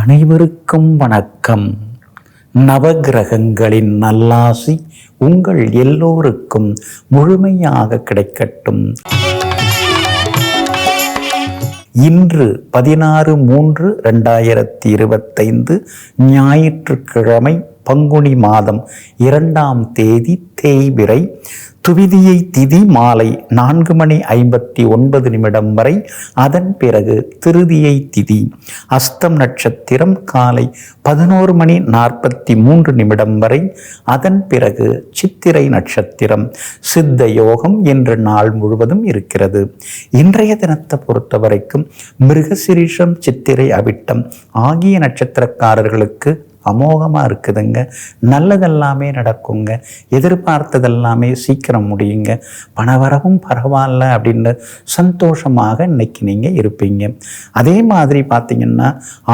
அனைவருக்கும் வணக்கம். நவகிரகங்களின் நல்லாசி உங்கள் எல்லோருக்கும் முழுமையாக கிடைக்கட்டும். இன்று பதினாறு மூன்று ரெண்டாயிரத்தி இருபத்தைந்து ஞாயிற்றுக்கிழமை பங்குனி மாதம் இரண்டாம் தேதி தேய்பிறை துவிதியை திதி மாலை நான்கு மணி ஐம்பத்தி ஒன்பது நிமிடம் வரை அதன் பிறகு திருதியை திதி. அஸ்தம் நட்சத்திரம் காலை பதினோரு மணி நாற்பத்தி மூன்று நிமிடம் வரை அதன் பிறகு சித்திரை நட்சத்திரம். சித்த யோகம் என்ற நாள் முழுவதும் இருக்கிறது. இன்றைய தினத்தை பொறுத்த வரைக்கும் மிருகசிரீஷம் சித்திரை அவிட்டம் ஆகிய நட்சத்திரக்காரர்களுக்கு அமோகமாக இருக்குதுங்க. நல்லதெல்லாமே நடக்குங்க. எதிர்பார்த்ததெல்லாமே சீக்கிரம் முடியுங்க. பணவரவும் பரவாயில்ல அப்படின்னு சந்தோஷமாக இன்னைக்கு நீங்கள் இருப்பீங்க. அதே மாதிரி பார்த்தீங்கன்னா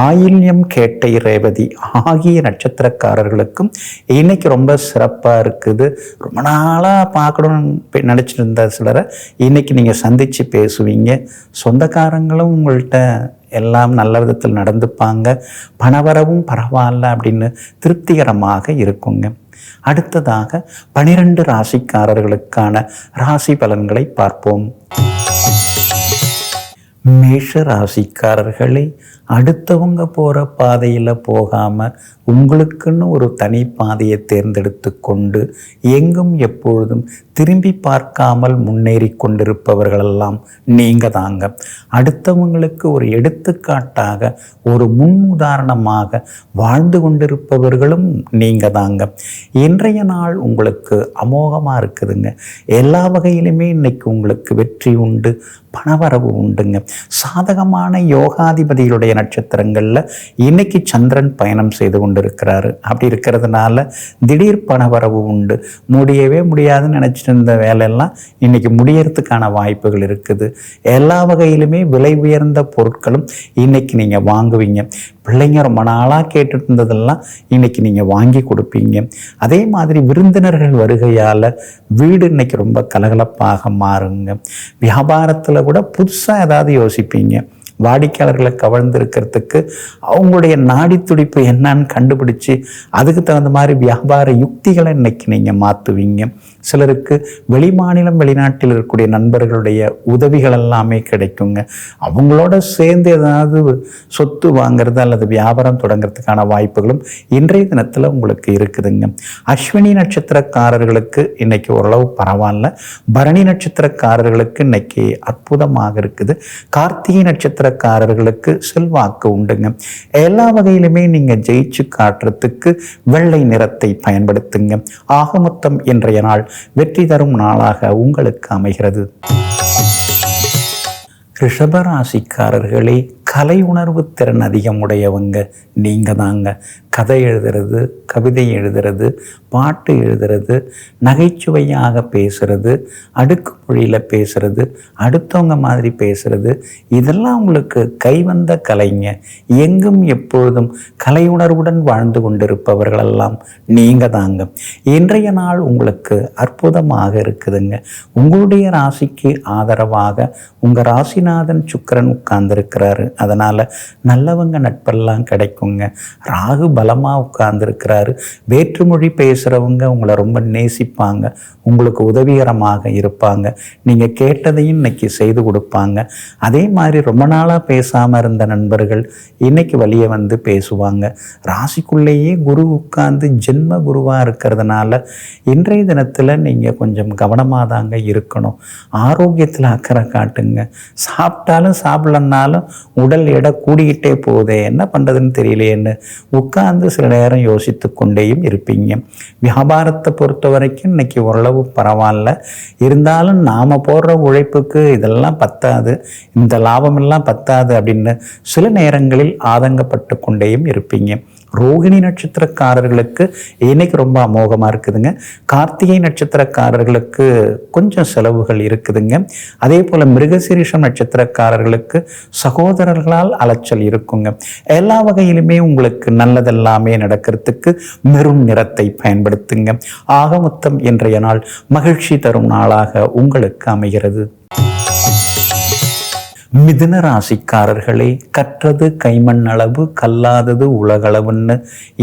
ஆயில்யம் கேட்டை ரேவதி ஆகிய நட்சத்திரக்காரர்களுக்கும் இன்னைக்கு ரொம்ப சிறப்பாக இருக்குது. ரொம்ப நாளாக பார்க்கணும்னு நினச்சிட்டு இருந்த சிலரை இன்னைக்கு நீங்கள் சந்தித்து பேசுவீங்க. சொந்தக்காரங்களும் உங்கள்கிட்ட எல்லாம் நல்ல விதத்தில் நடந்துப்பாங்க. பணவரவும் பரவாயில்ல அப்படின்னு திருப்திகரமாக இருக்குங்க. அடுத்ததாக பனிரெண்டு ராசிக்காரர்களுக்கான ராசி பலன்களை பார்ப்போம். மேஷ ராசிக்காரர்களே அடுத்தவங்க போகிற பாதையில் போகாமல் உங்களுக்குன்னு ஒரு தனி பாதையை தேர்ந்தெடுத்து கொண்டு எங்கும் எப்பொழுதும் திரும்பி பார்க்காமல் முன்னேறி கொண்டிருப்பவர்களெல்லாம் நீங்கள் தாங்க. அடுத்தவங்களுக்கு ஒரு எடுத்துக்காட்டாக ஒரு முன் உதாரணமாக வாழ்ந்து கொண்டிருப்பவர்களும் நீங்கள் தாங்க. இன்றைய நாள் உங்களுக்கு அமோகமாக இருக்குதுங்க. எல்லா வகையிலுமே இன்னைக்கு உங்களுக்கு வெற்றி உண்டு. பணவரவு உண்டுங்க. சாதகமான யோகாதிபதிகளுடைய நட்சத்திரங்களில் இன்னைக்கு சந்திரன் பயணம் செய்து கொண்டிருக்கிறாரு. அப்படி இருக்கிறதுனால திடீர் பணவரவு உண்டு. முடியவே முடியாதுன்னு நினச்சிட்டு இருந்த வேலையெல்லாம் இன்னைக்கு முடியறதுக்கான வாய்ப்புகள் இருக்குது. எல்லா வகையிலுமே விலை உயர்ந்த பொருட்களும் இன்னைக்கு நீங்கள் வாங்குவீங்க. பிள்ளைங்க ரொம்ப நாளாக கேட்டுட்டு இருந்ததெல்லாம் இன்னைக்கு நீங்கள் வாங்கி கொடுப்பீங்க. அதே மாதிரி விருந்தினர்கள் வருகையால் வீடு இன்றைக்கி ரொம்ப கலகலப்பாக மாறுங்க. வியாபாரத்தில் கூட புதுசாக ஏதாவது யோசிப்பீங்க. வாடிக்கையாளர்களை கவர்ந்திருக்கிறதுக்கு அவங்களுடைய நாடி துடிப்பு என்னன்னு கண்டுபிடிச்சு அதுக்கு தகுந்த மாதிரி வியாபார யுக்திகளை இன்னைக்கு நீங்கள் மாற்றுவீங்க சிலருக்கு வெளிமாநிலம் வெளிநாட்டில் இருக்கக்கூடிய நண்பர்களுடைய உதவிகள் எல்லாமே கிடைக்குங்க. அவங்களோட சேர்ந்து ஏதாவது சொத்து வாங்குறது அல்லது வியாபாரம் தொடங்குறதுக்கான வாய்ப்புகளும் இன்றைய தினத்தில் உங்களுக்கு இருக்குதுங்க. அஸ்வினி நட்சத்திரக்காரர்களுக்கு இன்னைக்கு ஓரளவு பரவாயில்ல. பரணி நட்சத்திரக்காரர்களுக்கு இன்னைக்கு அற்புதமாக இருக்குது. கார்த்திகை நட்சத்திர நட்சத்திரக்காரர்களுக்கு செல்வாக்கு உண்டுங்க. எல்லா வகையிலுமே நீங்கள் ஜெயிச்சு காட்டுறதுக்கு வெள்ளை நிறத்தை பயன்படுத்துங்க. ஆக மொத்தம் இன்றைய நாள் வெற்றி தரும் நாளாக உங்களுக்கு அமைகிறது. ரிஷபராசிக்காரர்களே கலை உணர்வு திறன் அதிகம் உடையவங்க நீங்கள் தாங்க கதை எழுதுறது கவிதை எழுதுறது பாட்டு எழுதுறது நகைச்சுவையாக பேசுறது அடுக்கு மொழியில் பேசுறது அடுத்தவங்க மாதிரி பேசுறது இதெல்லாம் உங்களுக்கு கைவந்த கலைங்க. எங்கும் எப்பொழுதும் கலை உணர்வுடன் வாழ்ந்து கொண்டிருப்பவர்களெல்லாம் நீங்கள் தாங்க இன்றைய நாள் உங்களுக்கு அற்புதமாக இருக்குதுங்க. உங்களுடைய ராசிக்கு ஆதரவாக உங்கள் ராசிநாதன் சுக்கரன் உட்கார்ந்துருக்கிறாரு. அதனால் நல்லவங்க நட்பெல்லாம் கிடைக்குங்க. ராகு பலமாக உட்கார்ந்துருக்கிறாரு. வேற்றுமொழி பேசுகிறவங்க உங்களை ரொம்ப நேசிப்பாங்க. உங்களுக்கு உதவிகரமாக இருப்பாங்க. நீங்கள் கேட்டதையும் இன்னைக்கு செய்து கொடுப்பாங்க. அதே மாதிரி ரொம்ப நாளாக பேசாமல் இருந்த நண்பர்கள் இன்னைக்கு வழியே வந்து பேசுவாங்க. ராசிக்குள்ளேயே குரு உட்கார்ந்து ஜென்ம குருவாக இருக்கிறதுனால இன்றைய தினத்தில் நீங்கள் கொஞ்சம் கவனமாக தாங்க இருக்கணும். ஆரோக்கியத்தில் அக்கறை காட்டுங்க. சாப்பிட்டாலும் சாப்பிடலன்னாலும் உடல் எடை கூடிக்கிட்டே போகுதே என்ன பண்ணுறதுன்னு தெரியலையேன்னு உட்கார்ந்து சில நேரம் யோசித்து கொண்டேயும் இருப்பீங்க. வியாபாரத்தை பொறுத்த வரைக்கும் இன்னைக்கு ஓரளவு பரவாயில்ல. இருந்தாலும் நாம் போடுற உழைப்புக்கு இதெல்லாம் பத்தாது இந்த லாபமெல்லாம் பத்தாது அப்படின்னு சில நேரங்களில் ஆதங்கப்பட்டு கொண்டேயும் இருப்பீங்க. ரோகிணி நட்சத்திரக்காரர்களுக்கு இன்னைக்கு ரொம்ப அமோகமாக இருக்குதுங்க. கார்த்திகை நட்சத்திரக்காரர்களுக்கு கொஞ்சம் செலவுகள் இருக்குதுங்க. அதே போல் மிருகசீரிஷம் நட்சத்திரக்காரர்களுக்கு சகோதரர்களால் அலைச்சல் இருக்குங்க. எல்லா வகையிலுமே உங்களுக்கு நல்லதெல்லாமே நடக்கிறதுக்கு மெரும் நிறத்தை பயன்படுத்துங்க. ஆக மொத்தம் இன்றைய நாள் மகிழ்ச்சி தரும் நாளாக உங்களுக்கு அமைகிறது. மிதுன ராசிக்காரர்களே கற்றது கைமண் அளவு கல்லாதது உலகளவுன்னு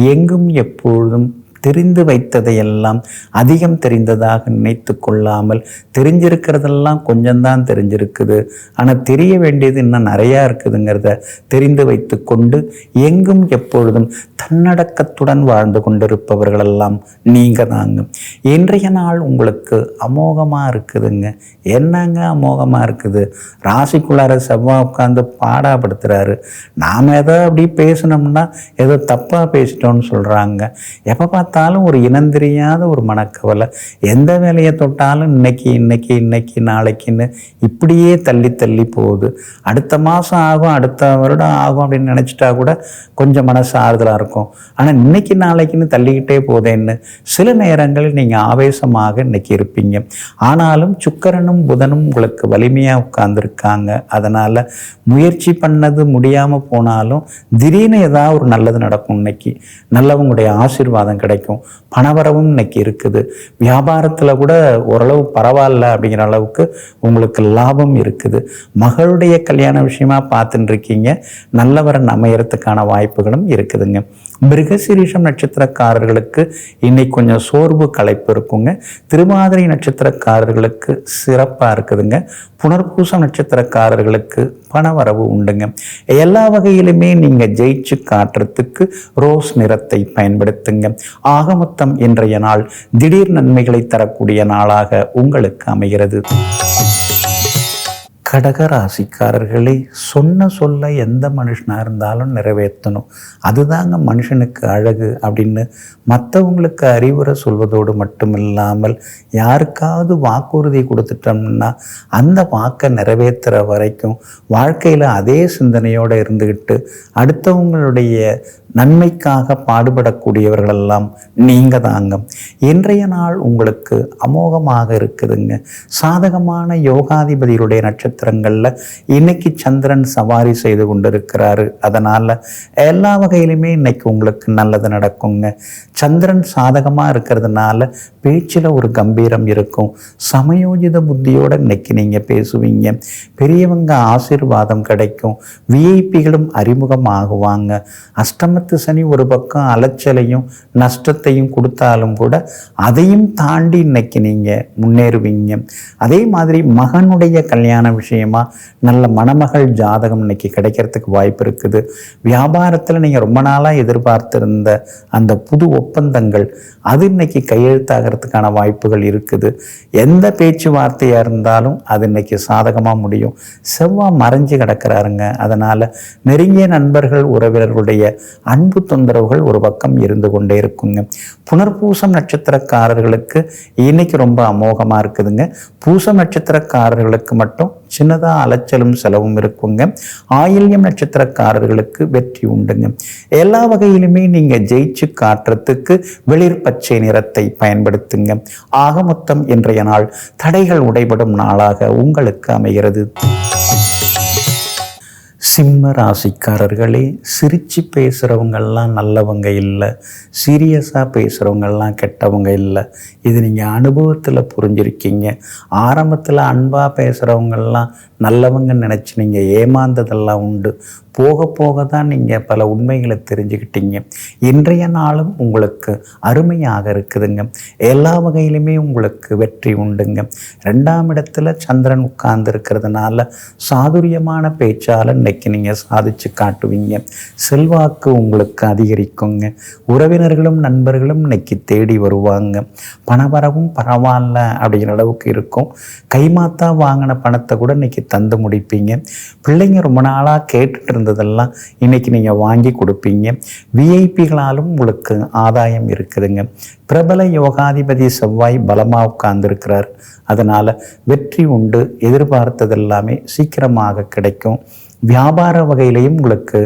எங்கும் எப்பொழுதும் தெரிந்து வைத்ததையெல்லாம் அதிகம் தெரிந்ததாக நினைத்து கொள்ளாமல் தெரிஞ்சிருக்கிறதெல்லாம் கொஞ்சம்தான் தெரிஞ்சிருக்குது. ஆனால் தெரிய வேண்டியது இன்னும் நிறையா இருக்குதுங்கிறத தெரிந்து வைத்து கொண்டு எங்கும் எப்பொழுதும் தன்னடக்கத்துடன் வாழ்ந்து கொண்டிருப்பவர்களெல்லாம் நீங்கள் தாங்க இன்றைய நாள் உங்களுக்கு அமோகமாக இருக்குதுங்க. என்னங்க அமோகமாக இருக்குது? ராசிக்குள்ளார செவ்வாய் உட்காந்து பாடாப்படுத்துகிறாரு நாம் ஏதோ அப்படி பேசினோம்னா ஏதோ தப்பாக பேசிட்டோம்னு சொல்கிறாங்க எப்போ பார்த்தாலும் ஒரு இனந்தெரியாத ஒரு மனக்கவலை. எந்த வேலையை தொட்டாலும் இன்னைக்கு இன்னைக்கு இன்னைக்கு நாளைக்குன்னு இப்படியே தள்ளி தள்ளி போகுது. அடுத்த மாதம் ஆகும் அடுத்த வருடம் ஆகும் அப்படின்னு நினச்சிட்டா கூட கொஞ்சம் மனசு ஆறுதலாக இருக்கும். ஆனால் இன்னைக்கு நாளைக்குன்னு தள்ளிக்கிட்டே போதேன்னு சில நேரங்களில் நீங்கள் ஆவேசமாக இன்னைக்கு இருப்பீங்க. ஆனாலும் சுக்கரனும் புதனும் உங்களுக்கு வலிமையாக உட்கார்ந்துருக்காங்க. அதனால் முயற்சி பண்ணது முடியாமல் போனாலும் திடீர்னு ஏதாவது ஒரு நல்லது நடக்கும் இன்னைக்கு. நல்லவங்களுடைய ஆசீர்வாதம் கிடைக்கும். பணவரவும் இன்னைக்கு இருக்குது. வியாபாரத்தில் கூட ஓரளவு பரவாயில்ல அப்படிங்கிற அளவுக்கு உங்களுக்கு லாபம் இருக்குது. மகளுடைய கல்யாண விஷயமா பார்த்துட்டு இருக்கீங்க. நல்லவரன் அமையறதுக்கான வாய்ப்புகளும் இருக்குதுங்க. மிருகசிரீஷம் நட்சத்திரக்காரர்களுக்கு இன்னைக்கு கொஞ்சம் சோர்வு களைப்பு இருக்குங்க. திருவாதிரை நட்சத்திரக்காரர்களுக்கு சிறப்பாக இருக்குதுங்க. புனர்பூசம் நட்சத்திரக்காரர்களுக்கு பணவரவு உண்டுங்க. எல்லா வகையிலுமே நீங்கள் ஜெயிச்சு காட்டுறதுக்கு ரோஸ் நிறத்தை பயன்படுத்துங்க. ஆக மொத்தம் இன்றைய நாள் திடீர் நன்மைகளை தரக்கூடிய நாளாக உங்களுக்கு அமைகிறது. கடகராசிக்காரர்களே சொன்ன சொல்ல எந்த மனுஷனாக இருந்தாலும் நிறைவேற்றணும். அதுதாங்க மனுஷனுக்கு அழகு அப்படின்னு மற்றவங்களுக்கு அறிவுரை சொல்வதோடு மட்டுமில்லாமல் யாருக்காவது வாக்குறுதி கொடுத்துட்டோம்னா அந்த வாக்கை நிறைவேற்றுற வரைக்கும் வாழ்க்கையில் அதே சிந்தனையோடு இருந்துக்கிட்டு அடுத்தவங்களுடைய நன்மைக்காக பாடுபடக்கூடியவர்களெல்லாம் நீங்கள் தாங்க இன்றைய நாள் உங்களுக்கு அமோகமாக இருக்குதுங்க. சாதகமான யோகாதிபதியுடைய நட்சத்திரங்களில் இன்னைக்கு சந்திரன் சவாரி செய்து கொண்டிருக்கிறாரு. அதனால் எல்லா வகையிலுமே இன்னைக்கு உங்களுக்கு நல்லது நடக்குங்க. சந்திரன் சாதகமாக இருக்கிறதுனால பேச்சில் ஒரு கம்பீரம் இருக்கும். சமயோஜித புத்தியோடு இன்னைக்கு நீங்கள் பேசுவீங்க. பெரியவங்க ஆசீர்வாதம் கிடைக்கும். விஐபிகளும் அறிமுகமாகுவாங்க. பத்து சனி ஒரு பக்கம் அலைச்சலையும் நஷ்டத்தையும் கொடுத்தாலும் கூட அதையும் தாண்டி இன்னைக்கு நீங்கள் முன்னேறுவீங்க. அதே மாதிரி மகனுடைய கல்யாண விஷயமா நல்ல மணமகள் ஜாதகம் இன்னைக்கு கிடைக்கிறதுக்கு வாய்ப்பு இருக்குது. வியாபாரத்தில் நீங்கள் ரொம்ப நாளாக எதிர்பார்த்திருந்த அந்த புது ஒப்பந்தங்கள் அது இன்னைக்கு கையெழுத்தாகிறதுக்கான வாய்ப்புகள் இருக்குது. எந்த பேச்சுவார்த்தையாக இருந்தாலும் அது இன்னைக்கு சாதகமாக முடியும். செவ்வாய் மறைஞ்சு கிடக்கிறாருங்க. அதனால் நெருங்கிய நண்பர்கள் உறவினர்களுடைய அன்பு தொந்தரவுகள் ஒரு பக்கம் இருந்து கொண்டே இருக்குங்க. புனர்பூசம் நட்சத்திரக்காரர்களுக்கு இன்னைக்கு ரொம்ப அமோகமாக இருக்குதுங்க. பூசம் நட்சத்திரக்காரர்களுக்கு மட்டும் சின்னதாக அலைச்சலும் செலவும் இருக்குங்க. ஆயில்யம் நட்சத்திரக்காரர்களுக்கு வெற்றி உண்டுங்க. எல்லா வகையிலுமே நீங்கள் ஜெயிச்சு காட்டுறதுக்கு வெளிர் பச்சை நிறத்தை பயன்படுத்துங்க. ஆக மொத்தம் இன்றைய நாள் தடைகள் உடைபடும் நாளாக உங்களுக்கு அமைகிறது. சிம்ம ராசிக்காரர்களே சிரித்து பேசுகிறவங்கெல்லாம் நல்லவங்க இல்லை சீரியஸாக பேசுகிறவங்கெல்லாம் கெட்டவங்க இல்லை. இது நீங்கள் அனுபவத்தில் புரிஞ்சிருக்கீங்க. ஆரம்பத்தில் அன்பாக பேசுகிறவங்கெல்லாம் நல்லவங்க நினச்சி நீங்கள் ஏமாந்ததெல்லாம் உண்டு. போக போக தான் நீங்கள் பல உண்மைகளை தெரிஞ்சுக்கிட்டீங்க. இன்றைய நாளும் உங்களுக்கு அருமையாக இருக்குதுங்க. எல்லா வகையிலுமே உங்களுக்கு வெற்றி உண்டுங்க. ரெண்டாம் இடத்துல சந்திரன் உட்கார்ந்து இருக்கிறதுனால சாதுரியமான பேச்சால் இன்னைக்கு நீங்கள் சாதிச்சு காட்டுவீங்க. செல்வாக்கு உங்களுக்கு அதிகரிக்குங்க. உறவினர்களும் நண்பர்களும் இன்னைக்கு தேடி வருவாங்க. பணவரவும் பரவாயில்ல அப்படிங்கிற அளவுக்கு இருக்கும். கைமாத்தா வாங்கின பணத்தை கூட இன்னைக்கு தந்து முடிப்பீங்க. பிள்ளைங்க ரொம்ப நாளாக கேட்டுட்டு இருந்ததெல்லாம் இன்னைக்கு நீங்கள் வாங்கி கொடுப்பீங்க. விஐபிகளாலும் உங்களுக்கு ஆதாயம் இருக்குதுங்க. பிரபல யோகாதிபதி செவ்வாய் பலமாக உட்கார்ந்துருக்கிறார். அதனால் வெற்றி உண்டு. எதிர்பார்த்தது எல்லாமே சீக்கிரமாக கிடைக்கும். வியாபார வகையிலையும் உங்களுக்கு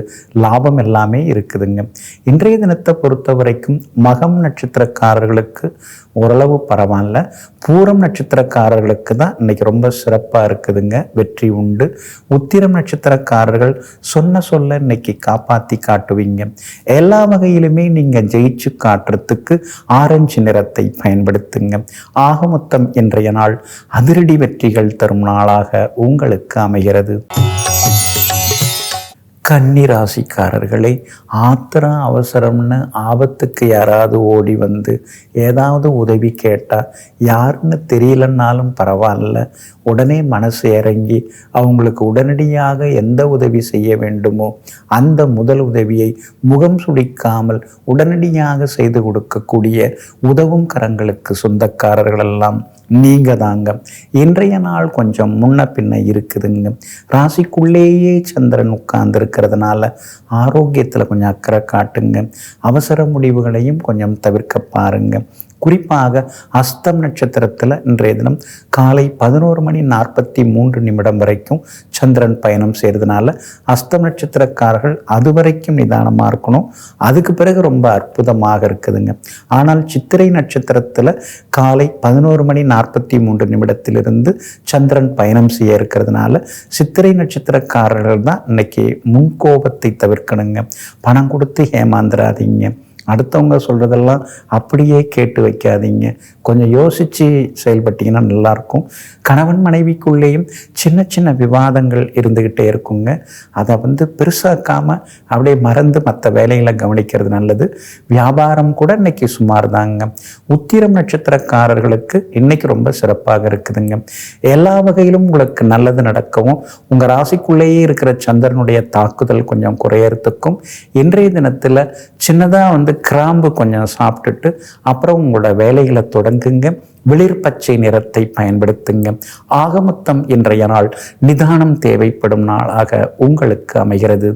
லாபம் எல்லாமே இருக்குதுங்க. இன்றைய தினத்தை பொறுத்த வரைக்கும் மகம் நட்சத்திரக்காரர்களுக்கு ஓரளவு பரவாயில்ல. பூரம் நட்சத்திரக்காரர்களுக்கு தான் இன்னைக்கு ரொம்ப சிறப்பாக இருக்குதுங்க. வெற்றி உண்டு. உத்திரம் நட்சத்திரக்காரர்கள் சொன்ன சொல்ல இன்னைக்கு காப்பாற்றி காட்டுவீங்க. எல்லா வகையிலுமே நீங்கள் ஜெயிச்சு காட்டுறதுக்கு ஆரஞ்சு நிறத்தை பயன்படுத்துங்க. ஆகமொத்தம் இன்றைய நாள் அதிரடி வெற்றிகள் தரும் நாளாக உங்களுக்கு அமைகிறது. கன்னி ராசிக்காரர்களை ஆத்திரம் அவசரம்னு ஆபத்துக்கு யாராவது ஓடி வந்து ஏதாவது உதவி கேட்டால் யாருன்னு தெரியலன்னாலும் பரவாயில்ல. உடனே மனசு இறங்கி அவங்களுக்கு உடனடியாக எந்த உதவி செய்ய வேண்டுமோ அந்த முதல் உதவியை முகம் சுடிக்காமல் உடனடியாக செய்து கொடுக்கக்கூடிய உதவும் கரங்களுக்கு சொந்தக்காரர்களெல்லாம் நீங்கள் நீங்க தாங்க இன்றைய நாள் கொஞ்சம் முன்ன பின்ன இருக்குதுங்க. ராசிக்குள்ளேயே சந்திரன் உட்கார்ந்து இருக்கிறதுனால ஆரோக்கியத்தில் கொஞ்சம் அக்கறை காட்டுங்க. அவசர முடிவுகளையும் கொஞ்சம் தவிர்க்க பாருங்க. குறிப்பாக அஸ்தம் நட்சத்திரத்தில் இன்றைய தினம் காலை பதினோரு மணி நாற்பத்தி மூன்று நிமிடம் வரைக்கும் சந்திரன் பயணம் செய்கிறதுனால அஸ்தம் நட்சத்திரக்காரர்கள் அது வரைக்கும் நிதானமாக இருக்கணும். அதுக்கு பிறகு ரொம்ப அற்புதமாக இருக்குதுங்க. ஆனால் சித்திரை நட்சத்திரத்தில் காலை பதினோரு மணி நாற்பத்தி மூன்று நிமிடத்திலிருந்து சந்திரன் பயணம் செய்ய இருக்கிறதுனால சித்திரை நட்சத்திரக்காரர்கள் தான் இன்னைக்கு முன்கோபத்தை தவிர்க்கணுங்க. பணம் கொடுத்து ஏமாந்துடாதீங்க அடுத்தவங்க சொல்கிறதெல்லாம் அப்படியே கேட்டு வைக்காதீங்க. கொஞ்சம் யோசித்து செயல்பட்டீங்கன்னா நல்லாயிருக்கும். கணவன் மனைவிக்குள்ளேயும் சின்ன சின்ன விவாதங்கள் இருந்துக்கிட்டே இருக்குங்க. அதை வந்து பெருசாக்காமல் அப்படியே மறந்து மற்ற வேலைகளை கவனிக்கிறது நல்லது. வியாபாரம் கூட இன்றைக்கி சுமார் தாங்க உத்திரம் நட்சத்திரக்காரர்களுக்கு இன்றைக்கி ரொம்ப சிறப்பாக இருக்குதுங்க. எல்லா வகையிலும் உங்களுக்கு நல்லது நடக்கவும் உங்கள் ராசிக்குள்ளேயே இருக்கிற சந்திரனுடைய தாக்குதல் கொஞ்சம் குறையறதுக்கும் இன்றைய தினத்தில் சின்னதாக வந்து கிராம்பு கொஞ்சம் சாப்பிட்டுட்டு அப்புறம் உங்களோட வேலைகளை தொடங்குங்க. வெளிர் பச்சை நிறத்தை பயன்படுத்துங்க. ஆகமொத்தம் இன்றைய நாள் நிதானம் தேவைப்படும் நாளாக உங்களுக்கு அமைகிறது.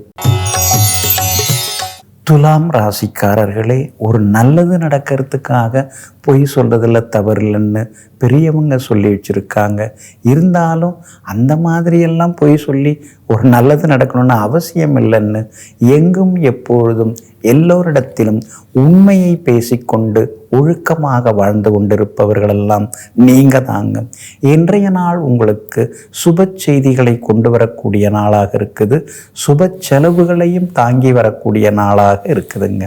துலாம் ராசிக்காரர்களே ஒரு நல்லது நடக்கிறதுக்காக பொய் சொல்கிறதுல தவறில்லைன்னு பெரியவங்க சொல்லி வச்சுருக்காங்க. இருந்தாலும் அந்த மாதிரியெல்லாம் பொய் சொல்லி ஒரு நல்லது நடக்கணும்னு அவசியம் இல்லைன்னு எங்கும் எப்பொழுதும் எல்லோரிடத்திலும் உண்மையை பேசிக்கொண்டு ஒழுக்கமாக வாழ்ந்து கொண்டிருப்பவர்களெல்லாம் நீங்க தாங்க. இன்றைய நாள் உங்களுக்கு சுப செய்திகளை கொண்டு வரக்கூடிய நாளாக இருக்குது. சுப செலவுகளையும் தாங்கி வரக்கூடிய நாளாக இருக்குதுங்க.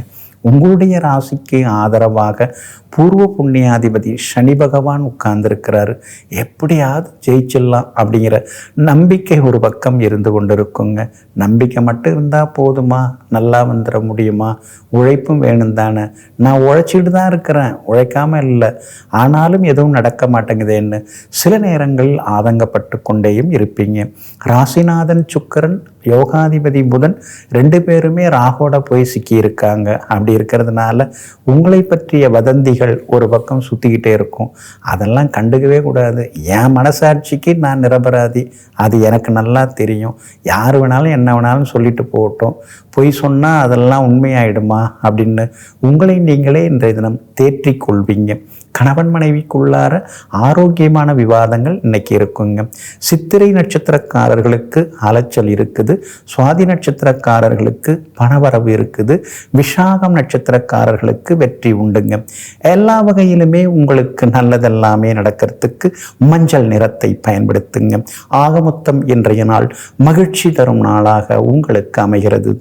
உங்களுடைய ராசிக்கு ஆதரவாக பூர்வ புண்ணியாதிபதி சனி பகவான் உட்கார்ந்துருக்கிறாரு. எப்படியாவது ஜெயிச்சிடலாம் அப்படிங்கிற நம்பிக்கை ஒரு பக்கம் இருந்து கொண்டிருக்குங்க. நம்பிக்கை மட்டும் இருந்தால் போதுமா? நல்லா வந்துட முடியுமா? உழைப்பும் வேணும் தானே. நான் உழைச்சிட்டு தான் இருக்கிறேன். உழைக்காமல் இல்லை. ஆனாலும் எதுவும் நடக்க மாட்டேங்குதேன்னு சில நேரங்களில் ஆதங்கப்பட்டு கொண்டேயும் இருப்பீங்க. ராசிநாதன் சுக்கரன் யோகாதிபதி புதன் ரெண்டு பேருமே ராகோட போய் சிக்கியிருக்காங்க. அப்படி இருக்கிறதுனால உங்களை பற்றிய வதந்தி வதந்திகள் ஒரு பக்கம் சுற்றிக்கிட்டே இருக்கும். அதெல்லாம் கண்டுக்கவே கூடாது. என் மனசாட்சிக்கு நான் நிரபராதி. அது எனக்கு நல்லா தெரியும். யார் வேணாலும் என்ன வேணாலும் சொல்லிட்டு போகட்டும். பொய் சொன்னால் அதெல்லாம் உண்மையாயிடுமா அப்படின்னு உங்களை நீங்களே இன்றைய தினம் தேற்றிக் கொள்வீங்க. கணவன் மனைவிக்குள்ளார ஆரோக்கியமான விவாதங்கள் இன்னைக்கு இருக்குங்க. சித்திரை நட்சத்திரக்காரர்களுக்கு அலைச்சல் இருக்குது. சுவாதி நட்சத்திரக்காரர்களுக்கு பணவரவு இருக்குது. விஷாகம் நட்சத்திரக்காரர்களுக்கு வெற்றி உண்டுங்க. எல்லா வகையிலுமே உங்களுக்கு நல்லதெல்லாமே நடக்கிறதுக்கு மஞ்சள் நிறத்தை பயன்படுத்துங்க. ஆகமொத்தம் இன்றைய நாள் மகிழ்ச்சி தரும் நாளாக உங்களுக்கு அமைகிறது.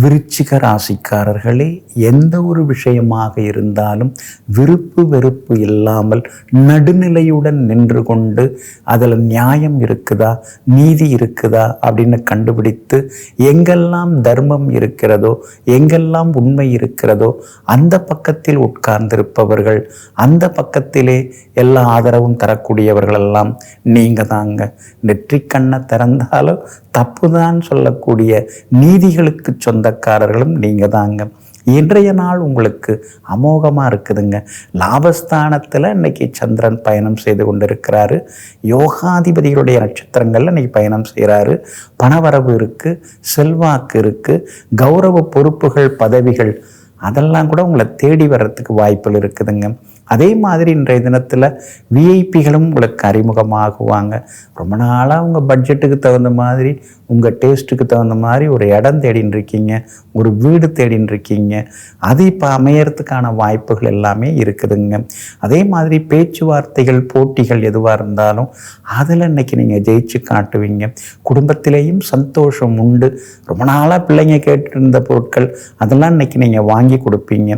விருச்சிக ராசிக்காரர்களே எந்த ஒரு விஷயமாக இருந்தாலும் விருப்பு வெறுப்பு இல்லாமல் நடுநிலையுடன் நின்று கொண்டு அதில் நியாயம் இருக்குதா நீதி இருக்குதா அப்படின்னு கண்டுபிடித்து எங்கெல்லாம் தர்மம் இருக்கிறதோ எங்கெல்லாம் உண்மை இருக்கிறதோ அந்த பக்கத்தில் உட்கார்ந்திருப்பவர்கள் அந்த பக்கத்திலே எல்லா ஆதரவும் தரக்கூடியவர்கள் எல்லாம் நீங்கள் தாங்க. நெற்றிக்கண்ணை திறந்தாலும் தப்புதான் சொல்லக்கூடிய நீதிகளுக்கு சொந்த சொந்தக்காரர்களும் நீங்கள் தாங்க இன்றைய நாள் உங்களுக்கு அமோகமாக இருக்குதுங்க. லாபஸ்தானத்தில் இன்னைக்கு சந்திரன் பயணம் செய்து கொண்டிருக்கிறாரு. யோகாதிபதிகளுடைய நட்சத்திரங்களில் இன்னைக்கு பயணம் செய்கிறாரு பணவரவு இருக்குது செல்வாக்கு இருக்குது கௌரவ பொறுப்புகள் பதவிகள் அதெல்லாம் கூட உங்களை தேடி வர்றதுக்கு வாய்ப்புகள் இருக்குதுங்க. அதே மாதிரி இன்றைய தினத்தில் விஐபிகளும் உங்களுக்கு அறிமுகமாகுவாங்க. ரொம்ப நாளாக உங்கள் பட்ஜெட்டுக்கு தகுந்த மாதிரி உங்கள் டேஸ்ட்டுக்கு தகுந்த மாதிரி ஒரு இடம் தேடின்னு இருக்கீங்க ஒரு வீடு தேடின்னு இருக்கீங்க அது இப்போ அமையறதுக்கான வாய்ப்புகள் எல்லாமே இருக்குதுங்க. அதே மாதிரி பேச்சுவார்த்தைகள் போட்டிகள் எதுவாக இருந்தாலும் அதில் இன்னைக்கு நீங்கள் ஜெயிச்சு காட்டுவீங்க. குடும்பத்திலேயும் சந்தோஷம் உண்டு. ரொம்ப நாளாக பிள்ளைங்க கேட்டுருந்த பொருட்கள் அதெல்லாம் இன்னைக்கு நீங்கள் வாங்கி கொடுப்பீங்க.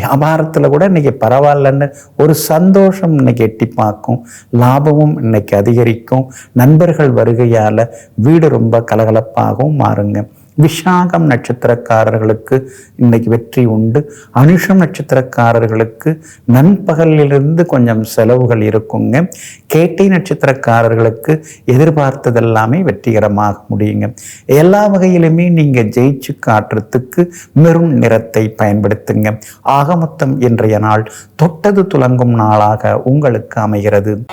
வியாபாரத்தில் கூட இன்றைக்கி பரவாயில்லன்னு ஒரு சந்தோஷம் இன்னைக்கு எட்டி பார்க்கும் லாபமும் இன்னைக்கு அதிகரிக்கும். நண்பர்கள் வருகையால் வீடு ரொம்ப கலகலப்பாகவும் மாறுங்க. விஷாகம் நட்சத்திரக்காரர்களுக்கு இன்னைக்கு வெற்றி உண்டு. அனுஷம் நட்சத்திரக்காரர்களுக்கு நண்பகலிலிருந்து கொஞ்சம் செலவுகள் இருக்குங்க. கேட்டை நட்சத்திரக்காரர்களுக்கு எதிர்பார்த்ததெல்லாமே வெற்றிகரமாக முடியுங்க. எல்லா வகையிலுமே நீங்கள் ஜெயிச்சு காட்டுறதுக்கு மெரும் நிறத்தை பயன்படுத்துங்க. ஆகமொத்தம் இன்றைய நாள் தொட்டது துலங்கும் நாளாக உங்களுக்கு அமைகிறது.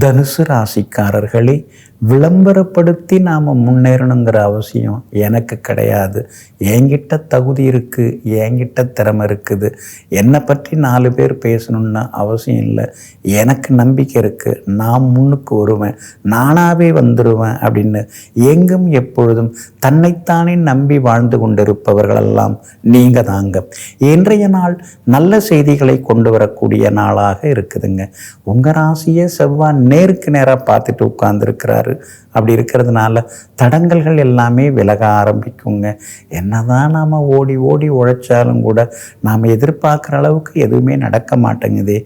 தனுசு ராசிக்காரர்களே விளம்பரப்படுத்தி நாம் முன்னேறணுங்கிற அவசியம் எனக்கு கிடையாது. என்கிட்ட தகுதி இருக்குது என்கிட்ட திறமை இருக்குது. என்னை பற்றி நாலு பேர் பேசணும்னு அவசியம் இல்லை. எனக்கு நம்பிக்கை இருக்குது நான் முன்னுக்கு வருவேன். நானாகவே வந்துடுவேன் அப்படின்னு எங்கும் எப்பொழுதும் தன்னைத்தானே நம்பி வாழ்ந்து கொண்டிருப்பவர்களெல்லாம் நீங்கள் தாங்க. இன்றைய நாள் நல்ல செய்திகளை கொண்டு வரக்கூடிய நாளாக இருக்குதுங்க. உங்கள் ராசியை செவ்வாய் நேருக்கு நேராக பார்த்துட்டு உட்கார்ந்துருக்கிறார். அப்படி இருக்கிறதுனால தடங்கல்கள் எல்லாமே விலக ஆரம்பிக்குங்க. என்னதான் நாம் ஓடி ஓடி உழைச்சாலும் கூட நாம் எதிர்பார்க்குற அளவுக்கு எதுவுமே நடக்க மாட்டேங்குதே.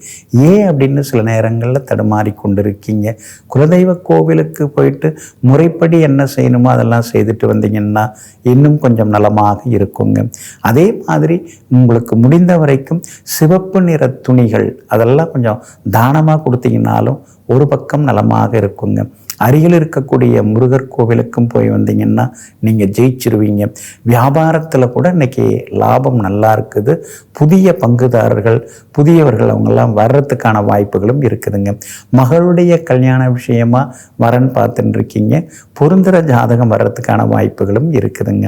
ஏன் அப்படின்னு சில நேரங்களில் தடுமாறி கொண்டிருக்கீங்க. குலதெய்வ கோவிலுக்கு போயிட்டு முறைப்படி என்ன செய்யணுமோ அதெல்லாம் செய்துட்டு வந்தீங்கன்னா இன்னும் கொஞ்சம் நலமாக இருக்குங்க. அதே மாதிரி உங்களுக்கு முடிந்த வரைக்கும் சிவப்பு நிற துணிகள் அதெல்லாம் கொஞ்சம் தானமாக கொடுத்தீங்கன்னாலும் ஒரு பக்கம் நலமாக இருக்குங்க. அருகில் இருக்கக்கூடிய முருகர் கோவிலுக்கும் போய் வந்தீங்கன்னா நீங்கள் ஜெயிச்சிருவீங்க. வியாபாரத்தில் கூட இன்றைக்கி லாபம் நல்லா இருக்குது. புதிய பங்குதாரர்கள் புதியவர்கள் அவங்கெல்லாம் வர்றதுக்கான வாய்ப்புகளும் இருக்குதுங்க. மகளுடைய கல்யாண விஷயமா வரன் பார்த்துட்டு இருக்கீங்க. பொருந்துற ஜாதகம் வர்றதுக்கான வாய்ப்புகளும் இருக்குதுங்க.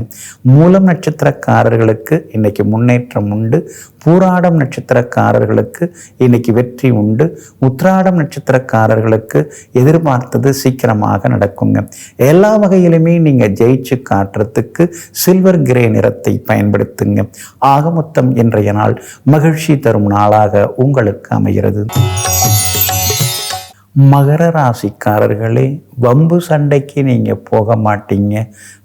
மூலம் நட்சத்திரக்காரர்களுக்கு இன்றைக்கி முன்னேற்றம் உண்டு. பூராடம் நட்சத்திரக்காரர்களுக்கு இன்னைக்கு வெற்றி உண்டு. உத்ராடம் நட்சத்திரக்காரர்களுக்கு எதிர்பார்த்தது சீக்கிரமாக நடக்குங்க. எல்லா வகையிலுமே நீங்கள் ஜெயிச்சு காட்டுறதுக்கு சில்வர் கிரே நிறத்தை பயன்படுத்துங்க. ஆக மொத்தம் இன்றைய நாள் மகிழ்ச்சி தரும் நாளாக உங்களுக்கு அமைகிறது. மகர ராசிக்காரர்களே வம்பு சண்டைக்கு நீங்கள் போக மாட்டீங்க.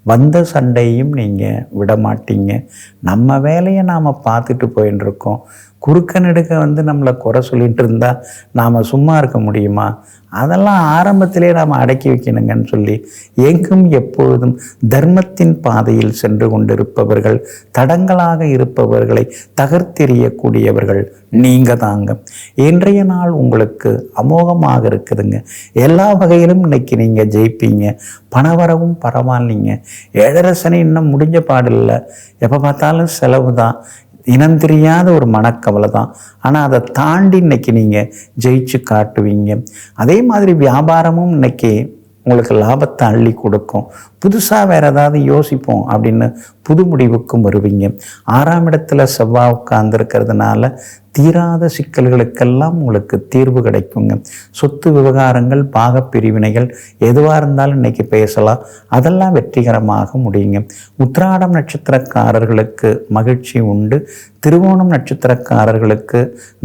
வந்த சண்டையும் நீங்கள் விட மாட்டீங்க. நம்ம வேலையை நாம் பார்த்துட்டு போயின்னு இருக்கோம். குறுக்க நெடுக்க வந்து நம்மளை குறை சொல்லிட்டு இருந்தால் நாம் சும்மா இருக்க முடியுமா? அதெல்லாம் ஆரம்பத்திலே நாம் அடக்கி வைக்கணுங்கன்னு சொல்லி எங்கும் எப்பொழுதும் தர்மத்தின் பாதையில் சென்று கொண்டிருப்பவர்கள் தடங்களாக இருப்பவர்களை தகர்த்தெறியக்கூடியவர்கள் நீங்க தாங்க. இன்றைய நாள் உங்களுக்கு அமோகமாக இருக்குதுங்க. எல்லா வகையிலும் இன்னைக்கு நீங்கள் ஜெயிப்பீங்க. பணவரவும் பரவாயில்லைங்க. ஏழரசனை இன்னும் முடிஞ்ச பாடில்லை எப்போ பார்த்தாலும் செலவு தான் இனம் தெரியாத ஒரு மனக்கவலை தான். ஆனால் அதை தாண்டி இன்னைக்கு நீங்கள் ஜெயிச்சு காட்டுவீங்க. அதே மாதிரி வியாபாரமும் இன்னைக்கு உங்களுக்கு லாபத்தை அள்ளி கொடுக்கும். புதுசாக வேறு ஏதாவது யோசிப்போம் அப்படின்னு புது முடிவுக்கும் வருவீங்க. ஆறாம் இடத்துல செவ்வாய் உட்கார்ந்துருக்கிறதுனால தீராத சிக்கல்களுக்கெல்லாம் உங்களுக்கு தீர்வு கிடைக்குங்க. சொத்து விவகாரங்கள் பாகப்பிரிவினைகள் எதுவாக இருந்தாலும் இன்னைக்கு பேசலாம். அதெல்லாம் வெற்றிகரமாக முடியுங்க. உத்ராடம் நட்சத்திரக்காரர்களுக்கு மகிழ்ச்சி உண்டு. திருவோணம் நட்சத்திரக்காரர்களுக்கு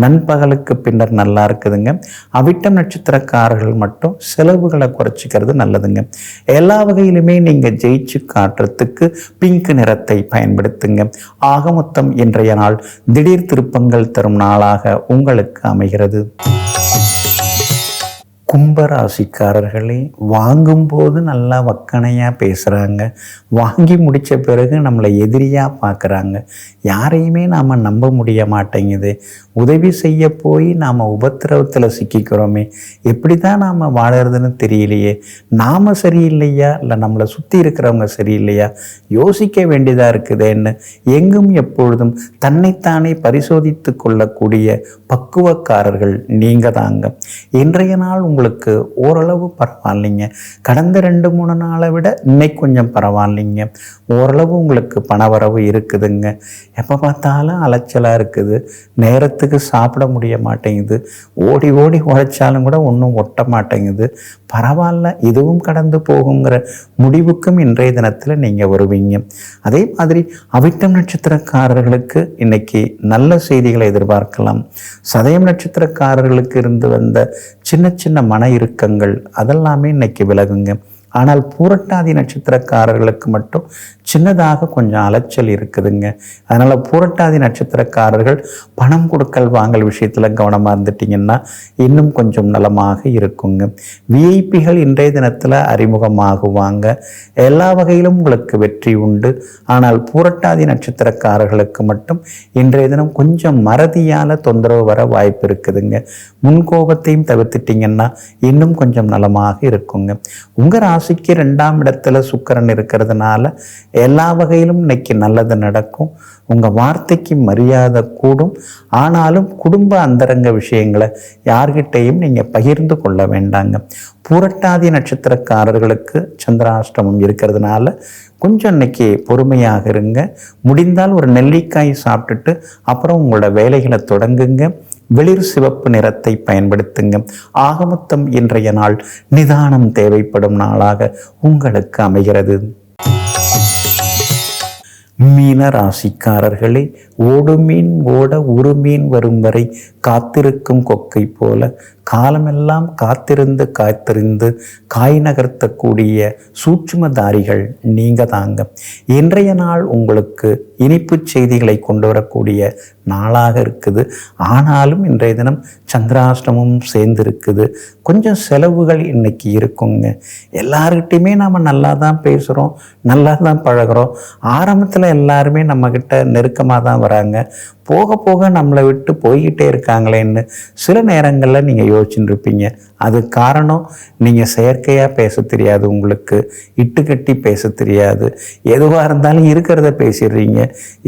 நண்பகலுக்கு பின்னர் நல்லா இருக்குதுங்க. அவிட்டம் நட்சத்திரக்காரர்கள் மட்டும் செலவுகளை குறைச்சிக்கிறது நல்லதுங்க. எல்லா வகையிலுமே நீங்கள் ஜெயிச்சு காட்டுறதுக்கு பிங்க் நிறத்தை பயன்படுத்துங்க. ஆகமொத்தம் இன்றைய நாள் திடீர் திருப்பங்கள் தரும் நாளாக உங்களுக்கு அமைகிறது. கும்பராசிக்காரர்களே வாங்கும்போது நல்லா வக்கனையாக பேசுகிறாங்க வாங்கி முடித்த பிறகு நம்மளை எதிரியாக பார்க்குறாங்க யாரையுமே நாம் நம்ப முடிய மாட்டேங்குது. உதவி செய்ய போய் நாம் உபத்திரவத்தில் சிக்கிக்கிறோமே. எப்படி தான் நாம் வாழறதுன்னு தெரியலையே. நாம் சரியில்லையா? இல்லை நம்மளை சுற்றி இருக்கிறவங்க சரியில்லையா? யோசிக்க வேண்டியதாக இருக்குதேன்னு எங்கும் எப்பொழுதும் தன்னைத்தானே பரிசோதித்து கொள்ளக்கூடிய பக்குவக்காரர்கள் நீங்கள் தாங்க இன்றைய நாள் உங்கள் உங்களுக்கு ஓரளவு பரவாயில்லைங்க. கடந்த ரெண்டு மூணு நாளை விட இன்னைக்கு கொஞ்சம் பரவாயில்லைங்க. ஓரளவு உங்களுக்கு பணவரவு இருக்குதுங்க. எப்போ பார்த்தாலும் அலைச்சலாக இருக்குது. நேரத்துக்கு சாப்பிட முடிய மாட்டேங்குது. ஓடி ஓடி உழைச்சாலும் கூட ஒன்றும் ஒட்ட மாட்டேங்குது. பரவாயில்ல இதுவும் கடந்து போகுங்கிற முடிவுக்கும் இன்றைய தினத்தில் நீங்கள் வருவீங்க. அதே மாதிரி அவிட்டம் நட்சத்திரக்காரர்களுக்கு இன்னைக்கு நல்ல செய்திகளை எதிர்பார்க்கலாம். சதயம் நட்சத்திரக்காரர்களுக்கு இருந்து வந்த சின்ன சின்ன மன இறுக்கங்கள் அதெல்லாமே இன்னைக்கு விலகுங்க. ஆனால் பூரட்டாதி நட்சத்திரக்காரர்களுக்கு மட்டும் சின்னதாக கொஞ்சம் அலைச்சல் இருக்குதுங்க. அதனால் பூரட்டாதி நட்சத்திரக்காரர்கள் பணம் கொடுக்கல் வாங்கல் விஷயத்தில் கவனமாக இருந்துட்டிங்கன்னா இன்னும் கொஞ்சம் நலமாக இருக்குங்க. விஐபிகள் இன்றைய தினத்தில் அறிமுகமாகுவாங்க. எல்லா வகையிலும் உங்களுக்கு வெற்றி உண்டு. ஆனால் பூரட்டாதி நட்சத்திரக்காரர்களுக்கு மட்டும் இன்றைய தினம் கொஞ்சம் மறதியால் தொந்தரவு வர வாய்ப்பு இருக்குதுங்க. முன்கோபத்தையும் தவிர்த்துட்டிங்கன்னா இன்னும் கொஞ்சம் நலமாக இருக்குங்க. உங்கள் ராசிக்கு ரெண்டாம் இடத்துல சுக்கரன் இருக்கிறதுனால எல்லா வகையிலும் இன்னைக்கு நல்லது நடக்கும். உங்கள் வார்த்தைக்கு மரியாதை கூடும். ஆனாலும் குடும்ப அந்தரங்க விஷயங்களை யார்கிட்டையும் நீங்கள் பகிர்ந்து கொள்ள வேண்டாங்க. பூரட்டாதி நட்சத்திரக்காரர்களுக்கு சந்திராஷ்டமம் இருக்கிறதுனால கொஞ்சம் இன்னைக்கு பொறுமையாக இருங்க. முடிந்தால் ஒரு நெல்லிக்காய் சாப்பிட்டுட்டு அப்புறம் உங்களோட வேலைகளை தொடங்குங்க. வெளிர் சிவப்பு நிறத்தை பயன்படுத்துங்க. ஆகமொத்தம் இன்றைய நாள் நிதானம் தேவைப்படும் நாளாக உங்களுக்கு அமைகிறது. மீன ராசிக்காரர்களே ஓடு மீன் ஓட ஒரு மீன் வரும் வரை காத்திருக்கும் கொக்கை போல காலமெல்லாம் காத்திருந்து காத்திருந்து காய் நகர்த்தக்கூடிய சூட்சுமதாரிகள் நீங்க தாங்க இன்றைய நாள் உங்களுக்கு இனிப்பு செய்திகளை கொண்டு வரக்கூடிய நாளாக இருக்குது. ஆனாலும் இன்றைய தினம் சந்திராஷ்டமும் சேர்ந்து இருக்குது கொஞ்சம் செலவுகள் இன்னைக்கு இருக்குங்க. எல்லார்கிட்டையுமே நாம் நல்லா தான் பேசுகிறோம் நல்லா தான் பழகிறோம். ஆரம்பத்தில் எல்லாருமே நம்மக்கிட்ட நெருக்கமாக தான் வராங்க. போக போக நம்மளை விட்டு போய்கிட்டே இருக்காங்க. மாட்டாங்களேன்னு சில நேரங்களில் நீங்கள் யோசிச்சுருப்பீங்க இருப்பீங்க அது காரணம் நீங்கள் செயற்கையாக பேச தெரியாது உங்களுக்கு இட்டு கட்டி பேச தெரியாது. எதுவாக இருந்தாலும் இருக்கிறத பேசிடுறீங்க.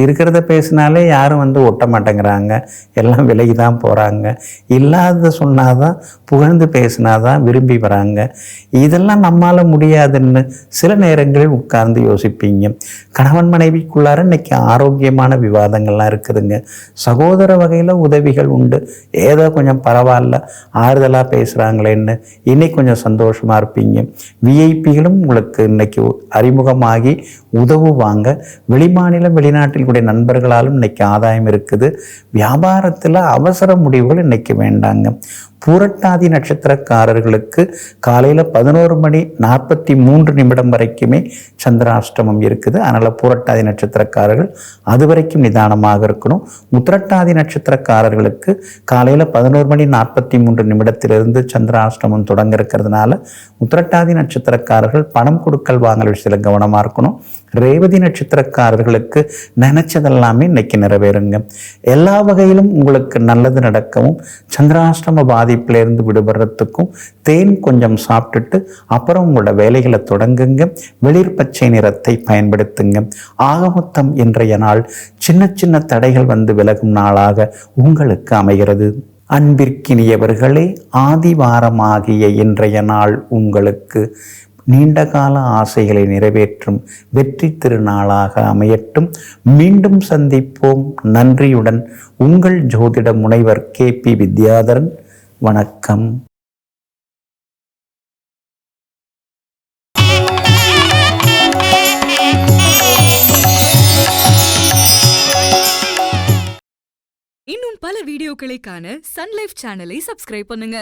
இருக்கிறத பேசினாலே யாரும் வந்து ஒட்ட மாட்டேங்கிறாங்க. எல்லாம் விலகி தான் போகிறாங்க இல்லாததை சொன்னாதான் புகழ்ந்து பேசினாதான் விரும்பி வராங்க. இதெல்லாம் நம்மால் முடியாதுன்னு சில நேரங்களில் உட்கார்ந்து யோசிப்பீங்க. கணவன் மனைவிக்குள்ளார இன்னைக்கு ஆரோக்கியமான விவாதங்கள்லாம் இருக்குதுங்க. சகோதர வகையில் உதவிகள் உண்டு. ஏதோ கொஞ்சம் பரவாயில்ல ஆறுதலாக பேசுகிறாங்களேன்னு இன்னைக்கு கொஞ்சம் சந்தோஷமாக இருப்பீங்க. விஐபிகளும் உங்களுக்கு இன்னைக்கு அறிமுகமாகி உதவுவாங்க வெளிமாநிலம் வெளிநாட்டில் கூடிய நண்பர்களாலும் இன்னைக்கு ஆதாயம் இருக்குது. வியாபாரத்தில் அவசர முடிவுகள் இன்னைக்கு வேண்டாங்க. பூரட்டாதி நட்சத்திரக்காரர்களுக்கு காலையில் பதினோரு மணி நாற்பத்தி மூன்று நிமிடம் வரைக்குமே சந்திராஷ்டமம் இருக்குது. அதனால் பூரட்டாதி நட்சத்திரக்காரர்கள் அது வரைக்கும் நிதானமாக இருக்கணும். முத்திரட்டாதி நட்சத்திரக்காரர்களுக்கு காலையில் பதினோரு மணி நாற்பத்தி மூன்று நிமிடத்திலிருந்து சந்திராஷ்டமம் தொடங்க இருக்கிறதுனால முத்திரட்டாதி நட்சத்திரக்காரர்கள் பணம் கொடுக்கல் வாங்கல் விஷயத்தில் கவனமாக இருக்கணும். ரேவதி நட்சத்திரக்காரர்களுக்கு நினைச்சதெல்லாமே இன்னைக்கு நிறைவேறுங்க. எல்லா வகையிலும் உங்களுக்கு நல்லது நடக்கவும் சந்திராஷ்டம பாதிப்பிலிருந்து விடுபடுறதுக்கும் தேன் கொஞ்சம் சாப்பிட்டுட்டு அப்புறம் உங்களோட வேலைகளை தொடங்குங்க. வெளிர் பச்சை நிறத்தை பயன்படுத்துங்க. ஆகமொத்தம் இன்றைய நாள் சின்ன சின்ன தடைகள் வந்து விலகும் நாளாக உங்களுக்கு அமைகிறது. அன்பிற்கினியவர்களே ஆதிவாரமாகிய இன்றைய நாள் உங்களுக்கு நீண்டகால ஆசைகளை நிறைவேற்றும் வெற்றி திருநாளாக அமையட்டும். மீண்டும் சந்திப்போம். நன்றியுடன் உங்கள் ஜோதிட முனைவர் கே பி வித்யாதரன். வணக்கம். இன்னும் பல வீடியோக்களை காண சன்லைஃப் சேனலை சப்ஸ்கிரைப் பண்ணுங்க.